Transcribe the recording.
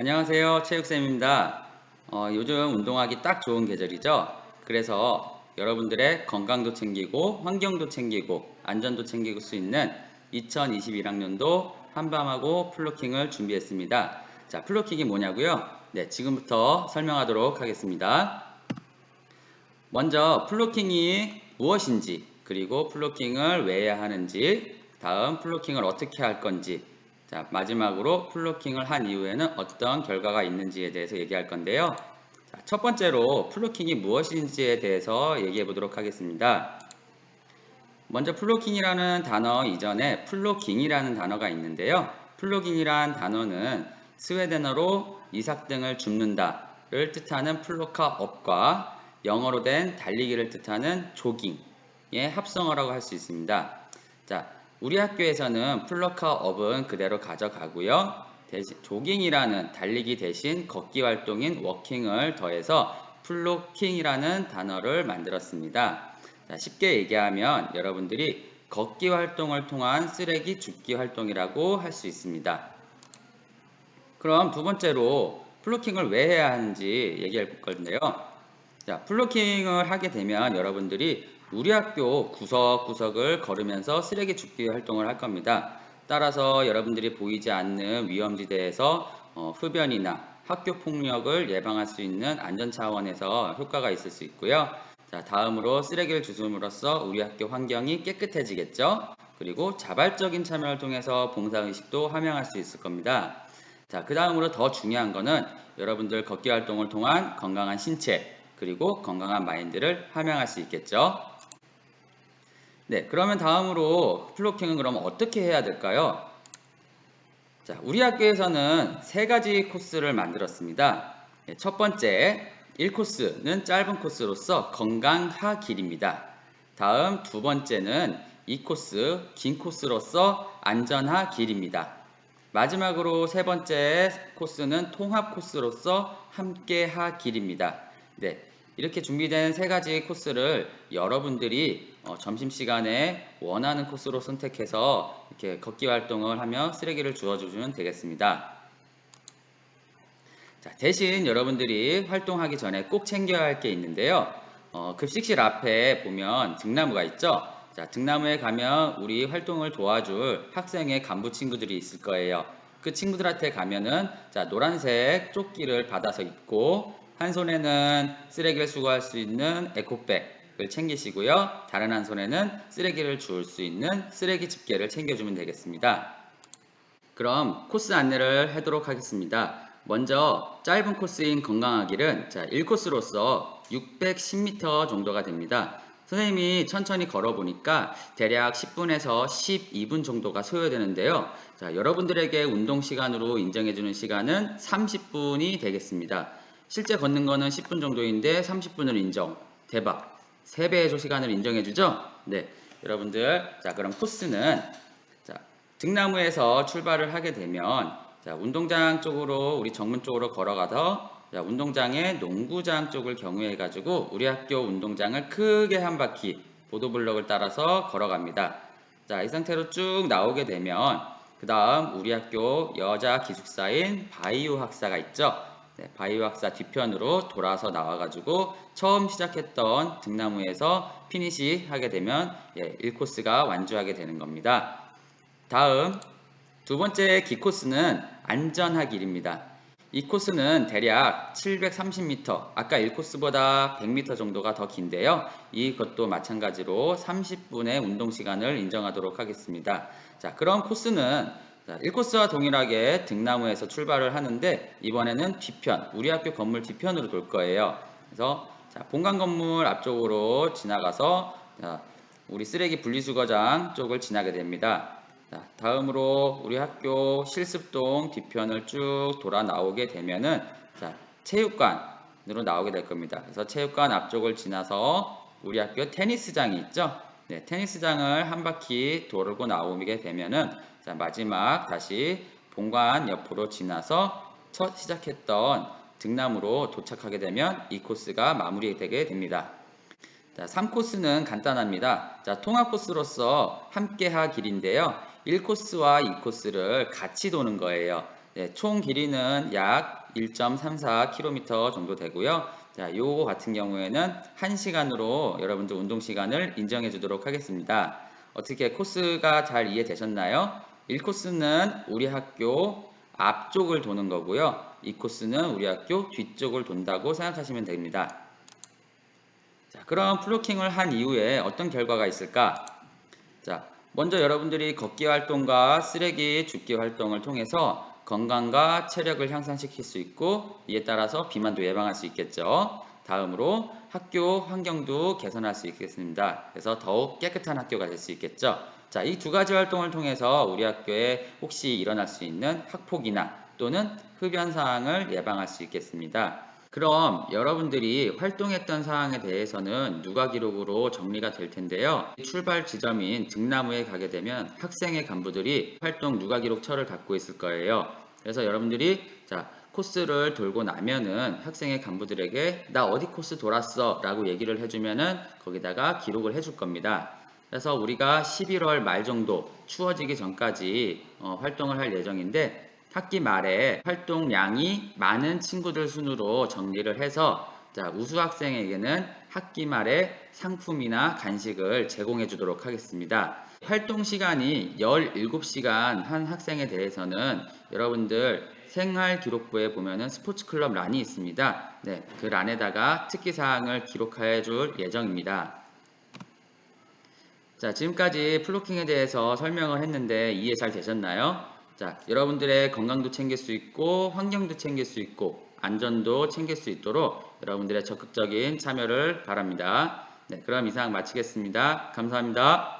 안녕하세요. 체육쌤입니다. 어, 요즘 운동하기 딱 좋은 계절이죠. 그래서 여러분들의 건강도 챙기고 환경도 챙기고 안전도 챙길 수 있는 2021학년도 한밤하고 플로킹을 준비했습니다. 자, 플로킹이 뭐냐고요? 네, 지금부터 설명하도록 하겠습니다. 먼저 플로킹이 무엇인지 그리고 플로킹을 왜 해야 하는지 다음 플로킹을 어떻게 할 건지 자, 마지막으로 플로킹을 한 이후에는 어떤 결과가 있는지에 대해서 얘기할 건데요. 자, 첫 번째로 플로킹이 무엇인지에 대해서 얘기해 보도록 하겠습니다. 먼저 플로킹이라는 단어 이전에 플로깅이라는 단어가 있는데요. 플로깅이란 단어는 스웨덴어로 이삭 등을 줍는다를 뜻하는 플로카 업과 영어로 된 달리기를 뜻하는 조깅의 합성어라고 할 수 있습니다. 자, 우리 학교에서는 플러카 업은 그대로 가져가고요. 조깅이라는 달리기 대신 걷기 활동인 워킹을 더해서 플로킹이라는 단어를 만들었습니다. 자, 쉽게 얘기하면 여러분들이 걷기 활동을 통한 쓰레기 줍기 활동이라고 할 수 있습니다. 그럼 두 번째로 플로킹을 왜 해야 하는지 얘기할 건데요. 자, 플로킹을 하게 되면 여러분들이 우리 학교 구석구석을 걸으면서 쓰레기 줍기 활동을 할 겁니다. 따라서 여러분들이 보이지 않는 위험지대에서 어, 흡연이나 학교 폭력을 예방할 수 있는 안전 차원에서 효과가 있을 수 있고요. 자, 다음으로 쓰레기를 주줌으로써 우리 학교 환경이 깨끗해지겠죠. 그리고 자발적인 참여를 통해서 봉사의식도 함양할 수 있을 겁니다. 자, 그 다음으로 더 중요한 거는 여러분들 걷기 활동을 통한 건강한 신체, 그리고 건강한 마인드를 함양할 수 있겠죠. 네, 그러면 다음으로 플로킹은 그럼 어떻게 해야 될까요? 자, 우리 학교에서는 세 가지 코스를 만들었습니다. 네, 첫 번째, 1코스는 짧은 코스로서 건강하 길입니다. 다음 두 번째는 2코스, 긴 코스로서 안전하 길입니다. 마지막으로 세 번째 코스는 통합 코스로서 함께하 길입니다. 네, 이렇게 준비된 세 가지 코스를 여러분들이 어, 점심시간에 원하는 코스로 선택해서 이렇게 걷기 활동을 하며 쓰레기를 주워주시면 되겠습니다. 자, 대신 여러분들이 활동하기 전에 꼭 챙겨야 할 게 있는데요. 어, 급식실 앞에 보면 등나무가 있죠. 자, 등나무에 가면 우리 활동을 도와줄 학생의 간부 친구들이 있을 거예요. 그 친구들한테 가면은 자, 노란색 조끼를 받아서 입고 한 손에는 쓰레기를 수거할 수 있는 에코백 을 챙기시고요. 다른 한 손에는 쓰레기를 주울 수 있는 쓰레기 집게를 챙겨주면 되겠습니다. 그럼 코스 안내를 하도록 하겠습니다. 먼저 짧은 코스인 건강하기는 자, 1코스로서 610m 정도가 됩니다. 선생님이 천천히 걸어보니까 대략 10분에서 12분 정도가 소요되는데요. 자, 여러분들에게 운동 시간으로 인정해주는 시간은 30분이 되겠습니다. 실제 걷는 거는 10분 정도인데 30분을 인정. 대박. 3배의 시간을 인정해주죠? 네. 여러분들, 자, 그럼 코스는, 자, 등나무에서 출발을 하게 되면, 자, 운동장 쪽으로, 우리 정문 쪽으로 걸어가서, 자, 운동장의 농구장 쪽을 경유해 가지고, 우리 학교 운동장을 크게 한 바퀴, 보도블럭을 따라서 걸어갑니다. 자, 이 상태로 쭉 나오게 되면, 그 다음 우리 학교 여자 기숙사인 바이오 학사가 있죠? 네, 바이오 학사 뒤편으로 돌아서 나와가지고 처음 시작했던 등나무에서 피니시 하게 되면 예, 1코스가 완주하게 되는 겁니다. 다음 두 번째 기코스는 안전하길입니다. 이 코스는 대략 730m, 아까 1코스보다 100m 정도가 더 긴데요. 이것도 마찬가지로 30분의 운동 시간을 인정하도록 하겠습니다. 자, 그럼 코스는 자, 1코스와 동일하게 등나무에서 출발을 하는데 이번에는 뒤편, 우리 학교 건물 뒤편으로 돌 거예요. 그래서 자, 본관 건물 앞쪽으로 지나가서 자, 우리 쓰레기 분리수거장 쪽을 지나게 됩니다. 자, 다음으로 우리 학교 실습동 뒤편을 쭉 돌아 나오게 되면은 자, 체육관으로 나오게 될 겁니다. 그래서 체육관 앞쪽을 지나서 우리 학교 테니스장이 있죠. 네, 테니스장을 한 바퀴 돌고 나오게 되면은 자, 마지막 다시 본관 옆으로 지나서 첫 시작했던 등남으로 도착하게 되면 이 코스가 마무리되게 됩니다. 자, 3코스는 간단합니다. 자, 통합 코스로서 함께하 길인데요. 1코스와 2코스를 같이 도는 거예요. 네, 총 길이는 약 1.34km 정도 되고요. 자, 요거 같은 경우에는 1시간으로 여러분들 운동 시간을 인정해 주도록 하겠습니다. 어떻게 코스가 잘 이해되셨나요? 1코스는 우리 학교 앞쪽을 도는 거고요. 2코스는 우리 학교 뒤쪽을 돈다고 생각하시면 됩니다. 자, 그럼 플로킹을 한 이후에 어떤 결과가 있을까? 자, 먼저 여러분들이 걷기 활동과 쓰레기 줍기 활동을 통해서 건강과 체력을 향상시킬 수 있고 이에 따라서 비만도 예방할 수 있겠죠. 다음으로 학교 환경도 개선할 수 있겠습니다. 그래서 더욱 깨끗한 학교가 될 수 있겠죠. 자, 이 두 가지 활동을 통해서 우리 학교에 혹시 일어날 수 있는 학폭이나 또는 흡연 사항을 예방할 수 있겠습니다. 그럼 여러분들이 활동했던 사항에 대해서는 누가 기록으로 정리가 될 텐데요. 출발 지점인 등나무에 가게 되면 학생의 간부들이 활동 누가 기록처를 갖고 있을 거예요. 그래서 여러분들이 자 코스를 돌고 나면은 학생의 간부들에게 나 어디 코스 돌았어 라고 얘기를 해주면은 거기다가 기록을 해줄 겁니다. 그래서 우리가 11월 말 정도 추워지기 전까지 어, 활동을 할 예정인데 학기 말에 활동량이 많은 친구들 순으로 정리를 해서 자, 우수 학생에게는 학기 말에 상품이나 간식을 제공해 주도록 하겠습니다. 활동 시간이 17시간 한 학생에 대해서는 여러분들 생활 기록부에 보면은 스포츠 클럽 란이 있습니다. 네, 그 란에다가 특기 사항을 기록해 줄 예정입니다. 자, 지금까지 플로킹에 대해서 설명을 했는데 이해 잘 되셨나요? 자, 여러분들의 건강도 챙길 수 있고 환경도 챙길 수 있고 안전도 챙길 수 있도록 여러분들의 적극적인 참여를 바랍니다. 네, 그럼 이상 마치겠습니다. 감사합니다.